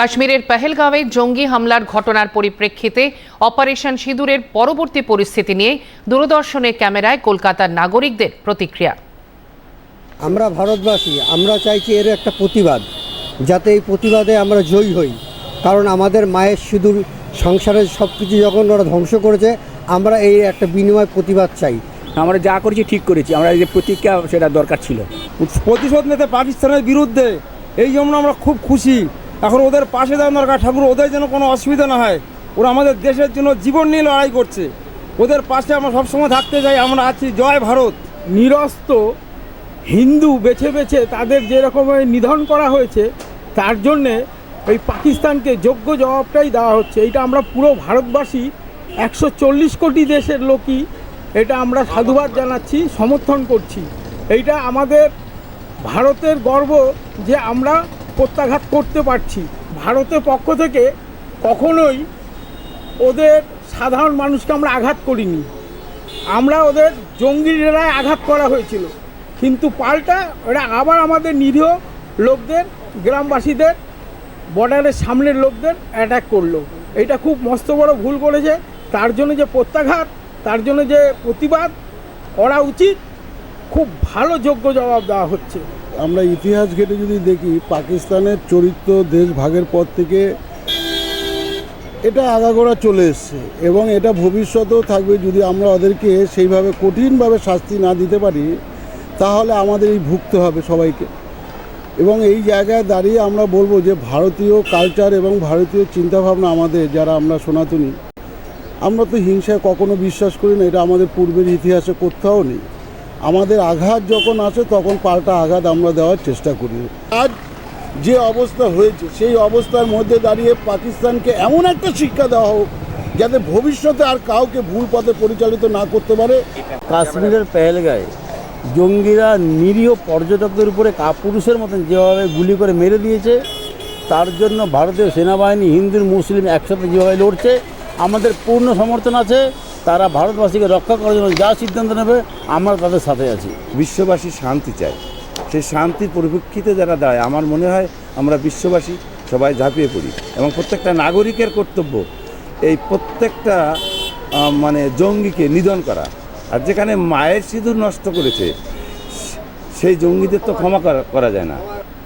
কাশ্মীরের পেহেলগাঁওয়ে জঙ্গি হামলার ঘটনার পরিপ্রেক্ষিতে অপারেশন সিঁদুরের পরবর্তী পরিস্থিতি নিয়ে দূরদর্শনের ক্যামেরায় কলকাতার নাগরিকদের প্রতিক্রিয়া। আমরা ভারতবাসী আমরা চাইছি এর একটা প্রতিবাদ যাতে এই প্রতিবাদে আমরা জয়ী হই। কারণ আমাদের মায়ের সিঁদুর সংসারের সব কিছু যখন ওরা ধ্বংস করেছে আমরা এই একটা বিনিময় প্রতিবাদ চাই। আমরা যা করেছি ঠিক করেছি আমরা এই যে প্রতিজ্ঞা সেটা দরকার ছিল। প্রতিশোধ নিতে পাকিস্তানের বিরুদ্ধে এই জন্য আমরা খুব খুশি। এখন ওদের পাশে দেওয়া দরকার। ঠাকুর, ওদের যেন কোনো অসুবিধা না হয়। ওরা আমাদের দেশের জন্য জীবন নিয়ে লড়াই করছে। ওদের পাশে আমরা সবসময় থাকতে চাই, আমরা আছি। জয় ভারত। নিরস্ত হিন্দু বেছে বেছে তাদের যে রকমের নিধন করা হয়েছে, তার জন্যে এই পাকিস্তানকে যোগ্য জবাবটাই দেওয়া হচ্ছে। এটা আমরা পুরো ভারতবাসী, একশো চল্লিশ কোটি দেশের লোকই এটা আমরা সাধুবাদ জানাচ্ছি, সমর্থন করছি। এইটা আমাদের ভারতের গর্ব যে আমরা প্রত্যাঘাত করতে পারছি। ভারতের পক্ষ থেকে কখনোই ওদের সাধারণ মানুষকে আমরা আঘাত করিনি। আমরা ওদের জঙ্গিরায় আঘাত করা হয়েছিল। কিন্তু পাল্টা ওরা আবার আমাদের নিরীহ লোকদের, গ্রামবাসীদের, বর্ডারের সামনের লোকদের অ্যাটাক করল। এটা খুব মস্ত বড় ভুল করেছে। তার জন্য যে প্রত্যাঘাত, তার জন্য যে প্রতিবাদ করা উচিত, খুব ভালো যোগ্য জবাব দেওয়া হচ্ছে। আমরা ইতিহাস ঘেটে যদি দেখি, পাকিস্তানের চরিত্র দেশ ভাগের পর থেকে এটা আগাগোড়া চলে এসছে এবং এটা ভবিষ্যতেও থাকবে। যদি আমরা ওদেরকে সেইভাবে কঠিনভাবে শাস্তি না দিতে পারি, তাহলে আমাদের এই ভুগতে হবে সবাইকে। এবং এই জায়গায় দাঁড়িয়ে আমরা বলব যে ভারতীয় কালচার এবং ভারতীয় চিন্তাভাবনা আমাদের, যারা আমরা সনাতনী, আমরা তো হিংসায় কখনো বিশ্বাস করি না, এটা আমাদের পূর্বের ইতিহাসে কোথাও নেই। আমাদের আঘাত যখন আসে, তখন পাল্টা আঘাত আমরা দেওয়ার চেষ্টা করি। আজ যে অবস্থা হয়েছে, সেই অবস্থার মধ্যে দাঁড়িয়ে পাকিস্তানকে এমন একটা শিক্ষা দেওয়া হোক, যাতে ভবিষ্যতে আর কাউকে ভুল পথে পরিচালিত না করতে পারে। কাশ্মীরের পেহেলগাঁয়ে জঙ্গিরা নিরীহ পর্যটকদের উপরে কাপুরুষের মতন যেভাবে গুলি করে মেরে দিয়েছে, তার জন্য ভারতীয় সেনাবাহিনী, হিন্দু, মুসলিম একসাথে যেভাবে লড়ছে, আমাদের পূর্ণ সমর্থন আছে। তারা ভারতবাসীকে রক্ষা করার জন্য যা সিদ্ধান্ত নেবে, আমরা তাদের সাথে আছি। বিশ্ববাসী শান্তি চায়। সেই শান্তির পরিপ্রেক্ষিতে যারা দেয় আমার মনে হয় আমরা বিশ্ববাসী সবাই ঝাঁপিয়ে পড়ি এবং প্রত্যেকটা নাগরিকের কর্তব্য এই প্রত্যেকটা মানে জঙ্গিকে নিধন করা। আর যেখানে মায়ের সিঁদুর নষ্ট করেছে সেই জঙ্গিদের তো ক্ষমা করা যায় না।